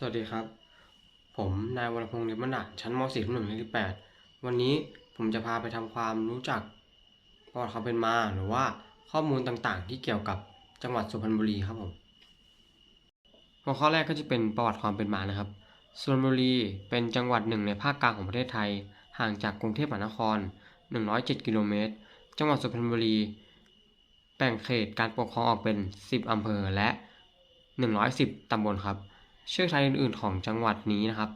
สวัสดีครับ ผมนายวรพงษ์เดชมนาชั้นม .4 ทับหนึ่งที่8วันนี้ผมจะพาไปทำความรู้จักประวัติความเป็นมาหรือว่าข้อมูลต่างๆ ที่เกี่ยวกับจังหวัดสุพรรณบุรีครับผมหัวข้อแรกก็จะเป็นประวัติความเป็นมานะครับสุพรรณบุรีเป็นจังหวัดหนึ่งในภาคกลางของประเทศไทย ห่างจากกรุงเทพมหานคร 107 กิโลเมตร จังหวัดสุพรรณบุรีแบ่งเขตการปกครองออกเป็น 10 อำเภอและ 110 ตำบลครับ ชื่อไทยอื่นๆของจังหวัดนี้นะครับ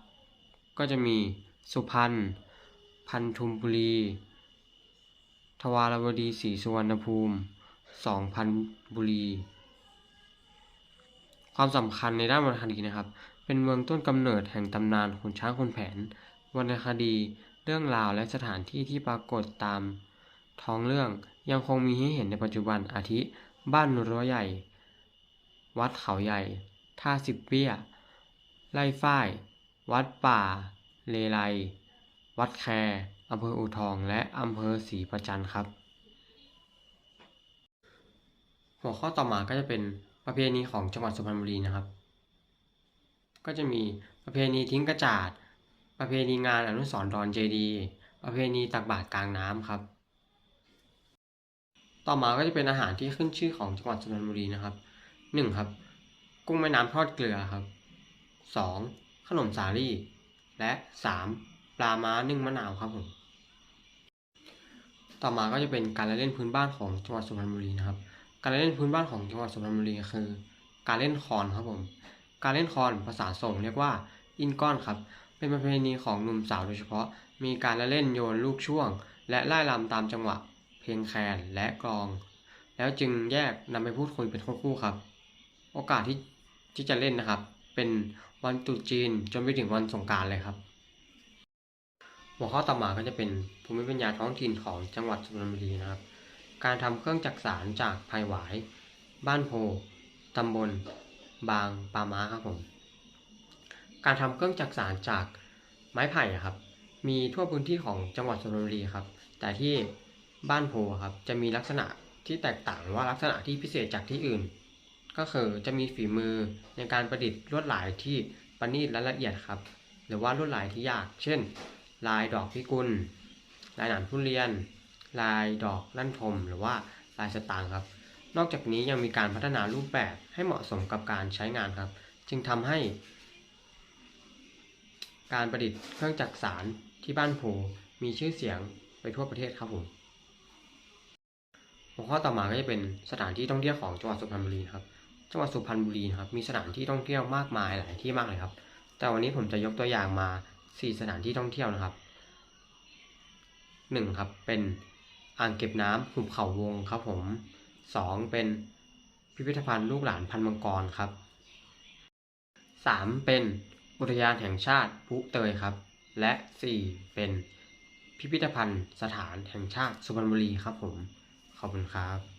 ก็จะมีสุพรรณพันธุมบุรี ทวารวดีศรีสุวรรณภูมิสองพันบุรี ความสำคัญในด้านวรรณคดีนะครับ เป็นเมืองต้นกำเนิดแห่งตำนานขุนช้างขุนแผน วรรณคดีเรื่องราวและสถานที่ที่ปรากฏตามท้องเรื่องยังคงมีให้เห็นในปัจจุบันอาทิ บ้านรั้วใหญ่ วัดเขาใหญ่ ท่าสิบเบี้ย ไร่ฝ้าย วัดป่า เลไล วัดแคอำเภออูทอง และอำเภอศรีประจันครับ หัวข้อต่อมาก็จะเป็นประเพณีของจังหวัดสุพรรณบุรีนะครับ ก็จะมีประเพณีทิ้งกระจาด ประเพณีงานอนุสรณ์ดอนเจดี ประเพณีตักบาตรกลางน้ำครับ ต่อมาก็จะเป็นอาหารที่ขึ้นชื่อของจังหวัดสุพรรณบุรีนะครับหนึ่งครับ กุ้งแม่น้ำทอดเกลือครับ สองขนมสาลี่ และสามปลาม้านึ่งมะนาวครับผมต่อมาก็จะเป็นการเล่นพื้นบ้านของจังหวัดสุพรรณบุรีนะครับ การเล่นพื้นบ้านของจังหวัดสุพรรณบุรีคือ การเล่นคอนครับผม การเล่นคอนภาษาส่งเรียกว่าอินก้อนครับ เป็นประเพณีของหนุ่มสาวโดยเฉพาะ มีการละเล่นโยนลูกช่วง และไล่ลำตามจังหวะ เพลงแคนและกลอง แล้วจึงแยกนำไปพูดคุยเป็นคู่ครับ โอกาสที่ที่จะเล่นนะครับ เป็นวันตรุษจีนจนไปถึงวันสงการเลยครับ หัวข้อต่อมาก็จะเป็นภูมิปัญญาท้องถิ่นของจังหวัดสุพรรณบุรีนะครับ การทำเครื่องจักสารจากไผ่หวาย บ้านโพตำบล บางปาม้าครับผม การทำเครื่องจักสารจากไม้ไผ่ครับ มีทั่วพื้นที่ของจังหวัดสุพรรณบุรีครับ แต่ที่บ้านโพครับจะมีลักษณะที่แตกต่างหรือว่าลักษณะที่พิเศษจากที่อื่น ก็คือจะมีฝีมือในการประดิษฐ์ลวดลายที่ประณีตและละเอียดครับ หรือว่าลวดลายที่ยาก เช่น ลายดอกพิกุล ลายหนามทุเรียน ลายดอกลั่นทม หรือว่าลายสตางค์ครับ นอกจากนี้ยังมีการพัฒนารูปแบบให้เหมาะสมกับการใช้งานครับ จึงทำให้ การประดิษฐ์เครื่องจักสารที่บ้านโพมีชื่อเสียงไปทั่วประเทศครับผมหัวข้อต่อมาก็จะเป็นสถานที่ท่องเที่ยวของจังหวัดสุพรรณบุรีครับ จังหวัดสุพรรณบุรีครับ มีสถานที่ท่องเที่ยวมากมายหลายที่มากเลยครับ แต่วันนี้ผมจะยกตัวอย่างมา 4 สถานที่ท่องเที่ยวนะครับ 1 ครับ เป็นอ่างเก็บน้ำหุบเขาวงครับผม 2 เป็นพิพิธภัณฑ์ลูกหลานพันมังกรครับ 3 เป็นอุทยานแห่งชาติพุเตยครับ และ 4 เป็นพิพิธภัณฑ์สถานแห่งชาติสุพรรณบุรีครับผม ขอบคุณครับ